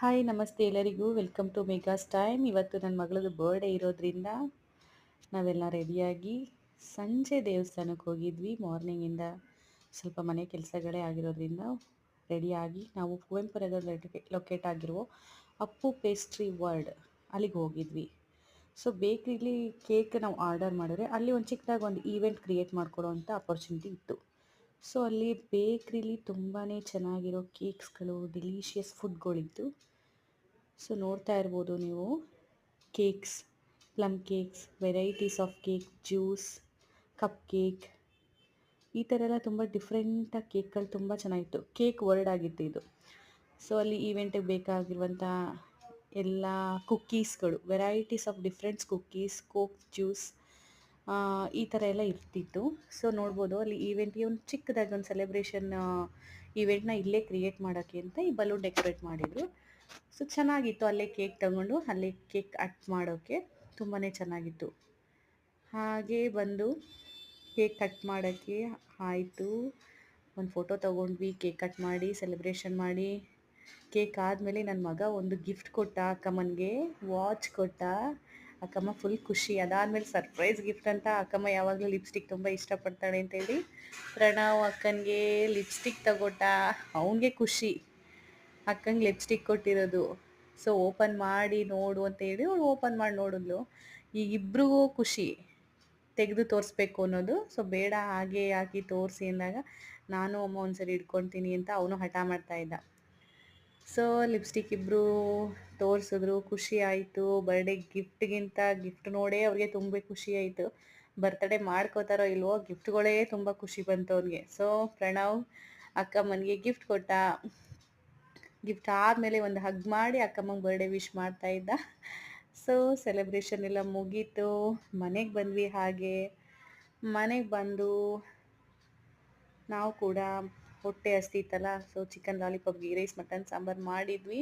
Hi ನಮಸ್ತೆ ಎಲ್ಲರಿಗೂ. Welcome to ಮೆಗಾಸ್ time ಇವತ್ತು ನನ್ನ ಮಗಳದು ಬರ್ಡೇ ಇರೋದ್ರಿಂದ ನಾವೆಲ್ಲ ರೆಡಿಯಾಗಿ ಸಂಜೆ ದೇವಸ್ಥಾನಕ್ಕೆ ಹೋಗಿದ್ವಿ. ಮಾರ್ನಿಂಗಿಂದ ಸ್ವಲ್ಪ ಮನೆ ಕೆಲಸಗಳೇ ಆಗಿರೋದ್ರಿಂದ ರೆಡಿಯಾಗಿ ನಾವು ಕುವೆಂಪು ನಗರ ಲೊಕೇಟ್ ಆಗಿರುವ ಅಪ್ಪು ಪೇಸ್ಟ್ರಿ ವರ್ಲ್ಡ್ ಅಲ್ಲಿಗೆ ಹೋಗಿದ್ವಿ. ಸೊ ಬೇಕ್ರಿಲಿ ಕೇಕ್ ನಾವು ಆರ್ಡರ್ ಮಾಡಿದ್ರೆ ಅಲ್ಲಿ ಒಂದು ಚಿಕ್ಕದಾಗಿ ಒಂದು ಈವೆಂಟ್ ಕ್ರಿಯೇಟ್ ಮಾಡಿಕೊಡೋ ಅಂಥ ಅಪರ್ಚುನಿಟಿ ಇತ್ತು. ಸೊ ಅಲ್ಲಿ ಬೇಕ್ರಿಲಿ ತುಂಬಾ ಚೆನ್ನಾಗಿರೋ ಕೇಕ್ಸ್ಗಳು ಡಿಲೀಷಿಯಸ್ ಫುಡ್ಗಳಿತ್ತು ಸೊ ನೋಡ್ತಾ ಇರ್ಬೋದು ನೀವು. Cakes, plum cakes varieties of cake juice cup cake ಈ ಥರ ಎಲ್ಲ ತುಂಬ ಡಿಫ್ರೆಂಟಾಗಿ ಕೇಕ್ಗಳು ತುಂಬ ಚೆನ್ನಾಗಿತ್ತು. ಕೇಕ್ ವರ್ಡ್ ಆಗಿತ್ತು ಇದು. ಸೊ ಅಲ್ಲಿ ಈವೆಂಟಿಗೆ ಬೇಕಾಗಿರುವಂಥ ಎಲ್ಲ ಕುಕ್ಕೀಸ್ಗಳು varieties of differents cookies coke juice ಈ ಥರ ಎಲ್ಲ ಇರ್ತಿತ್ತು. ಸೊ ನೋಡ್ಬೋದು ಅಲ್ಲಿ ಈವೆಂಟ್ಗೆ ಒಂದು ಚಿಕ್ಕದಾಗಿ ಒಂದು ಸೆಲೆಬ್ರೇಷನ್ ಈವೆಂಟ್ನ ಇಲ್ಲೇ ಕ್ರಿಯೇಟ್ ಮಾಡೋಕ್ಕೆ ಅಂತ ಈ ಬಲೂನ್ ಡೆಕೋರೇಟ್ ಮಾಡಿದರು. ಸೊ ಚೆನ್ನಾಗಿತ್ತು ಅಲ್ಲೇ ಕೇಕ್ ತಗೊಂಡು, ಅಲ್ಲೇ ಕೇಕ್ ಕಟ್ ಮಾಡೋಕ್ಕೆ. ತುಂಬಾ ಚೆನ್ನಾಗಿತ್ತು. ಹಾಗೆ ಬಂದು ಕೇಕ್ ಕಟ್ ಮಾಡೋಕ್ಕೆ ಆಯಿತು. ಒಂದು ಫೋಟೋ ತೊಗೊಂಡ್ವಿ ಕೇಕ್ ಕಟ್ ಮಾಡಿ ಸೆಲೆಬ್ರೇಷನ್ ಮಾಡಿ. ಕೇಕ್ ಆದಮೇಲೆ ನನ್ನ ಮಗ ಒಂದು ಗಿಫ್ಟ್ ಕೊಟ್ಟ ಅಕ್ಕಮ್ಮನಿಗೆ ವಾಚ್ ಕೊಟ್ಟ. ಅಕ್ಕಮ್ಮ ಫುಲ್ ಖುಷಿ. ಅದಾದಮೇಲೆ ಸರ್ಪ್ರೈಸ್ ಗಿಫ್ಟ್ ಅಂತ ಅಕ್ಕಮ್ಮ ಯಾವಾಗಲೂ ಲಿಪ್ಸ್ಟಿಕ್ ತುಂಬ ಇಷ್ಟಪಡ್ತಾಳೆ ಅಂತೇಳಿ ಪ್ರಣವ್ ಅಕ್ಕನಿಗೆ ಲಿಪ್ಸ್ಟಿಕ್ ತಗೊಟ್ಟ. ಅವನಿಗೆ ಖುಷಿ. ಅಕ್ಕಂಗೆ ಲಿಪ್ಸ್ಟಿಕ್ ಕೊಟ್ಟಿರೋದು. ಸೊ ಓಪನ್ ಮಾಡಿ ನೋಡು ಅಂತ ಹೇಳಿ ಅವಳು ಓಪನ್ ಮಾಡಿ ನೋಡಿದ್ಲು. ಈಗ ಇಬ್ರಿಗೂ ಖುಷಿ. ತೆಗೆದು ತೋರಿಸ್ಬೇಕು ಅನ್ನೋದು. ಸೊ ಬೇಡ ಹಾಗೆ ಹಾಕಿ ತೋರಿಸಿ ಅಂದಾಗ, ನಾನು ಅಮ್ಮ ಒಂದ್ಸರಿ ಇಟ್ಕೊಳ್ತೀನಿ ಅಂತ ಅವನು ಹಠ ಮಾಡ್ತಾ ಇದ್ದ. ಸೊ ಲಿಪ್ಸ್ಟಿಕ್ ಇಬ್ಬರು ತೋರಿಸಿದ್ರು, ಖುಷಿ ಆಯಿತು. ಬರ್ಡೇ ಗಿಫ್ಟ್ಗಿಂತ ಗಿಫ್ಟ್ ನೋಡೇ ಅವ್ರಿಗೆ ತುಂಬ ಖುಷಿ ಆಯಿತು. ಬರ್ತಡೇ ಮಾಡ್ಕೋತಾರೋ ಇಲ್ವೋ ಗಿಫ್ಟ್ಗಳೇ ತುಂಬ ಖುಷಿ ಬಂತು ಅವ್ರಿಗೆ. ಸೊ ಪ್ರಣವ್ ಅಕ್ಕಮ್ಮನಿಗೆ ಗಿಫ್ಟ್ ಕೊಟ್ಟ. ಗಿಫ್ಟ್ ಆದಮೇಲೆ ಒಂದು ಹಗ್ ಮಾಡಿ ಅಕ್ಕಮ್ಮಂಗೆ ಬರ್ಡೇ ವಿಶ್ ಮಾಡ್ತಾ ಇದ್ದ. ಸೊ ಸೆಲೆಬ್ರೇಷನ್ ಎಲ್ಲ ಮುಗೀತು. ಮನೆಗೆ ಬಂದ್ವಿ ಹಾಗೆ. ಮನೆಗೆ ಬಂದು ನಾವು ಕೂಡ ಹೊಟ್ಟೆ ಹಸ್ತಿತ್ತಲ್ಲ so chicken lollipop ghee rice mutton sambar ಮಾಡಿದ್ವಿ.